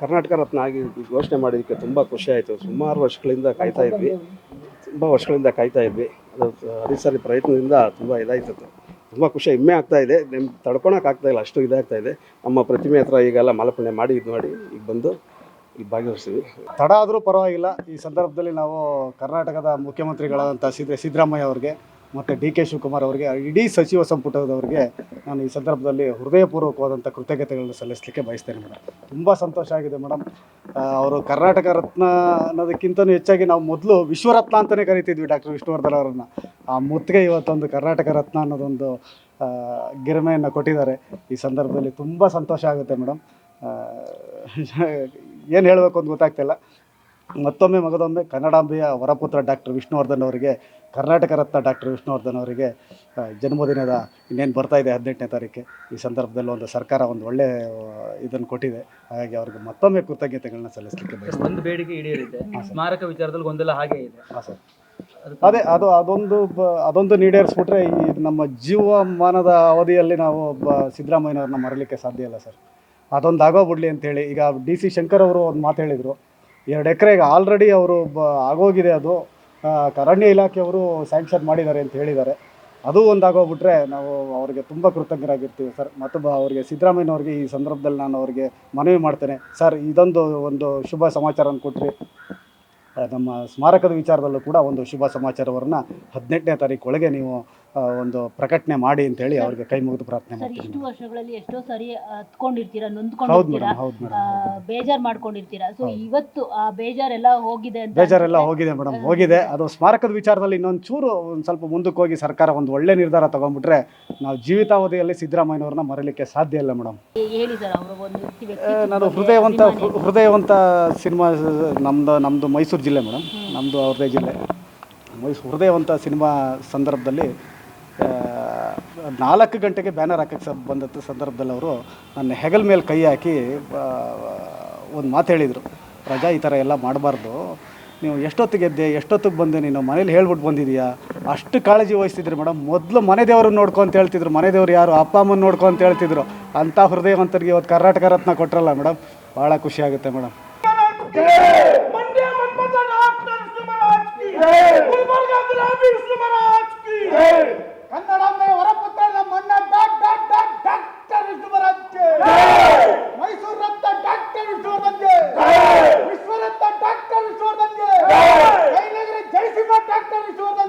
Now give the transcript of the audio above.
ಕರ್ನಾಟಕ ರತ್ನ ಆಗಿ ಘೋಷಣೆ ಮಾಡಿದ್ದಕ್ಕೆ ತುಂಬ ಖುಷಿ ಆಯಿತು. ಸುಮಾರು ವರ್ಷಗಳಿಂದ ಕಾಯ್ತಾ ಇದ್ವಿ. ತುಂಬ ವರ್ಷಗಳಿಂದ ಕಾಯ್ತಾ ಇದ್ವಿ. ಅದು ಹರಿಸರಿ ಪ್ರಯತ್ನದಿಂದ ತುಂಬ ಇದಾಯ್ತು ತುಂಬ ಖುಷಿ, ಹೆಮ್ಮೆ ಆಗ್ತಾ ಇದೆ. ನಿಮ್ಗೆ ತಡ್ಕೊಳಕ್ಕೆ ಇಲ್ಲ, ಅಷ್ಟು ಇದಾಗ್ತಾ ಇದೆ. ನಮ್ಮ ಪ್ರತಿಮೆ ಹತ್ರ ಈಗೆಲ್ಲ ಮಾಲಪಣೆ ಮಾಡಿ ಇದು ಮಾಡಿ ಈಗ ಬಂದು ಈಗ ಭಾಗವಹಿಸ್ತೀವಿ. ತಡ ಆದರೂ ಪರವಾಗಿಲ್ಲ. ಈ ಸಂದರ್ಭದಲ್ಲಿ ನಾವು ಕರ್ನಾಟಕದ ಮುಖ್ಯಮಂತ್ರಿಗಳಾದಂಥ ಸಿದ್ದ, ಸಿದ್ದರಾಮಯ್ಯ ಅವರಿಗೆ ಮತ್ತು ಡಿ ಕೆ ಶಿವಕುಮಾರ್ ಅವರಿಗೆ, ಇಡೀ ಸಚಿವ ಸಂಪುಟದವರಿಗೆ ನಾನು ಈ ಸಂದರ್ಭದಲ್ಲಿ ಹೃದಯಪೂರ್ವಕವಾದಂಥ ಕೃತಜ್ಞತೆಗಳನ್ನು ಸಲ್ಲಿಸಲಿಕ್ಕೆ ಬಯಸ್ತೇನೆ ಮೇಡಮ್ ತುಂಬ ಸಂತೋಷ ಆಗಿದೆ ಮೇಡಮ್ ಅವರು ಕರ್ನಾಟಕ ರತ್ನ ಅನ್ನೋದಕ್ಕಿಂತಲೂ ಹೆಚ್ಚಾಗಿ ನಾವು ಮೊದಲು ವಿಶ್ವರತ್ನ ಅಂತಲೇ ಕರಿತಿದ್ವಿ ಡಾಕ್ಟರ್ ವಿಷ್ಣುವರ್ಧನ್ ಅವರನ್ನು. ಆ ಮುತ್ತಿಗೆ ಇವತ್ತೊಂದು ಕರ್ನಾಟಕ ರತ್ನ ಅನ್ನೋದೊಂದು ಗಿರಮೆಯನ್ನು ಕೊಟ್ಟಿದ್ದಾರೆ. ಈ ಸಂದರ್ಭದಲ್ಲಿ ತುಂಬ ಸಂತೋಷ ಆಗುತ್ತೆ ಮೇಡಮ್ ಏನು ಹೇಳಬೇಕು ಅಂತ ಗೊತ್ತಾಗ್ತಿಲ್ಲ. ಮತ್ತೊಮ್ಮೆ ಮಗದೊಮ್ಮೆ ಕನ್ನಡಾಂಬೆಯ ವರಪುತ್ರ ಡಾಕ್ಟರ್ ವಿಷ್ಣುವರ್ಧನ್ ಅವರಿಗೆ ಕರ್ನಾಟಕ ರತ್ನ ಡಾಕ್ಟರ್ ವಿಷ್ಣುವರ್ಧನ್ ಅವರಿಗೆ ಜನ್ಮದಿನದ ಇನ್ನೇನು ಬರ್ತಾ ಇದೆ ಹದಿನೆಂಟನೇ ತಾರೀಕು ಈ ಸಂದರ್ಭದಲ್ಲಿ ಒಂದು ಸರ್ಕಾರ ಒಂದು ಒಳ್ಳೆ ಇದನ್ನು ಕೊಟ್ಟಿದೆ. ಹಾಗಾಗಿ ಅವ್ರಿಗೆ ಮತ್ತೊಮ್ಮೆ ಕೃತಜ್ಞತೆಗಳನ್ನ ಸಲ್ಲಿಸಲಿಕ್ಕೆ ಒಂದು ಬೇಡಿಕೆ ಈಡೇರಿದೆ. ಸ್ಮಾರಕ ವಿಚಾರದಲ್ಲಿ ಗೊಂದಲ ಹಾಗೆ ಇದೆ. ಹಾಂ ಸರ್. ಅದೇ ಅದು ಅದೊಂದು ಬ- ಅದೊಂದು ಈಡೇರಿಸ್ಬಿಟ್ರೆ ಈ ನಮ್ಮ ಜೀವಮಾನದ ಅವಧಿಯಲ್ಲಿ ನಾವು ಒಬ್ಬ ಸಿದ್ದರಾಮಯ್ಯನವ್ರನ್ನ ಮರಲಿಕ್ಕೆ ಸಾಧ್ಯ ಇಲ್ಲ ಸರ್. ಅದೊಂದು ಆಗೋಗ್ಬಿಡ್ಲಿ ಅಂತೇಳಿ ಈಗ ಡಿ ಸಿ ಶಂಕರ್ ಅವರು ಒಂದು ಮಾತು ಹೇಳಿದರು. ಎರಡು ಎಕರೆಗೆ ಆಲ್ರೆಡಿ ಅವರು ಬ, ಆಗೋಗಿದೆ ಅದು. ಅರಣ್ಯ ಇಲಾಖೆಯವರು ಸ್ಯಾಂಕ್ಷನ್ ಮಾಡಿದ್ದಾರೆ ಅಂತ ಹೇಳಿದ್ದಾರೆ. ಅದು ಒಂದಾಗೋಗ್ಬಿಟ್ರೆ ನಾವು ಅವರಿಗೆ ತುಂಬ ಕೃತಜ್ಞರಾಗಿರ್ತೀವಿ ಸರ್. ಮತ್ತು ಬ, ಅವರಿಗೆ ಸಿದ್ದರಾಮಯ್ಯನವ್ರಿಗೆ ಈ ಸಂದರ್ಭದಲ್ಲಿ ನಾನು ಅವರಿಗೆ ಮನವಿ ಮಾಡ್ತೇನೆ. ಸರ್, ಇದೊಂದು, ಒಂದು ಶುಭ ಸಮಾಚಾರನ ಕೊಟ್ಟರೆ ನಮ್ಮ ಸ್ಮಾರಕದ ವಿಚಾರದಲ್ಲೂ ಕೂಡ ಒಂದು ಶುಭ ಸಮಾಚಾರವನ್ನು ಹದಿನೆಂಟನೇ ತಾರೀಕು ಒಳಗೆ ನೀವು ಒಂದು ಪ್ರಕಟಣೆ ಮಾಡಿ ಅಂತ ಹೇಳಿ ಅವ್ರಿಗೆ ಕೈ ಮುಗಿದು ಪ್ರಾರ್ಥನೆ ಸರ್ ಮಾಡ್ತೀನಿ. ಇಷ್ಟು ವರ್ಷಗಳಲ್ಲಿ ಎಷ್ಟೋ ಸಾರಿ ಹತ್ಕೊಂಡಿರ್ತೀರಾ ಹೌದು ನೊಂದ್ಕೊಂಡಿರ್ತೀರಾ ಮೇಡಮ್ ಹೌದು ಮೇಡಮ್. ಬೇಜಾರ್ ಮಾಡ್ಕೊಂಡಿರ್ತೀರಾ? ಸೊ ಇವತ್ತು ಆ ಬೇಜಾರೆಲ್ಲ ಹೋಗಿದೆ ಅಂತ ಬೇಜಾರೆಲ್ಲ. ಹೋಗಿದೆ ಮೇಡಮ್ ಹೋಗಿದೆ. ಅದು ಸ್ಮಾರಕದ ವಿಚಾರದಲ್ಲಿ ಇನ್ನೊಂದು ಚೂರು ಒಂದು ಸ್ವಲ್ಪ ಮುಂದಕ್ಕೆ ಹೋಗಿ ಸರ್ಕಾರ ಒಂದು ಒಳ್ಳೆ ನಿರ್ಧಾರ ತಗೊಂಡ್ಬಿಟ್ರೆ ನಾವು ಜೀವಿತಾವಧಿಯಲ್ಲಿ ಸಿದ್ದರಾಮಯ್ಯನವ್ರನ್ನ ಮರಲಿಕ್ಕೆ ಸಾಧ್ಯ ಇಲ್ಲ ಮೇಡಮ್. ಹೇಳಿ ಸರ್ ಅವರು ಒಂದು ವ್ಯಕ್ತಿ ಆ, ವ್ಯಕ್ತಿತ್ವದ ನಾನು ಹೃದಯವಂತ ಅಭಿಮಾನಿ. ಹೃ- ಹೃದಯವಂತ ಸಿನಿಮಾ ನಮ್ದು ನಮ್ಮದು ಮೈಸೂರು ಜಿಲ್ಲೆ ಮೇಡಮ್ ನಮ್ಮದು ಅವ್ರದೇ ಜಿಲ್ಲೆ. ಮೈಸೂರು ಹೃದಯವಂತ ಸಿನಿಮಾ ಸಂದರ್ಭದಲ್ಲಿ ನಾಲ್ಕು ಗಂಟೆಗೆ ಬ್ಯಾನರ್ ಹಾಕಕ್ಕೆ ಸ ಬಂದಂಥ ಸಂದರ್ಭದಲ್ಲಿ ಅವರು ನನ್ನ ಹೆಗಲ್ ಮೇಲೆ ಕೈ ಹಾಕಿ ಒಂದು ಮಾತು ಹೇಳಿದರು. ರಜಾ ಈ ಥರ ಎಲ್ಲ ಮಾಡಬಾರ್ದು. ನೀವು ಎಷ್ಟೊತ್ತಿಗೆ ಎದ್ದೆ, ಎಷ್ಟೊತ್ತಿಗೆ ಬಂದೆ, ನೀನು ಮನೇಲಿ ಹೇಳ್ಬಿಟ್ಟು ಬಂದಿದೀಯಾ ಅಷ್ಟು ಕಾಳಜಿ ವಹಿಸ್ತಿದ್ರು ಮೇಡಮ್. ಮೊದಲು ಮನೆ ದೇವರನ್ನ ನೋಡ್ಕೊ ಅಂತ ಹೇಳ್ತಿದ್ರು. ಮನೆ ದೇವ್ರು ಯಾರು? ಅಪ್ಪ ಅಮ್ಮನ ನೋಡ್ಕೊ ಅಂತ ಹೇಳ್ತಿದ್ರು. ಅಂಥ ಹೃದಯವಂತರಿಗೆ ಇವತ್ತು ಕರ್ನಾಟಕ ರತ್ನ ಕೊಟ್ಟರಲ್ಲ ಮೇಡಮ್. ಭಾಳ ಖುಷಿ ಆಗುತ್ತೆ madam. Mandya cara é entrou na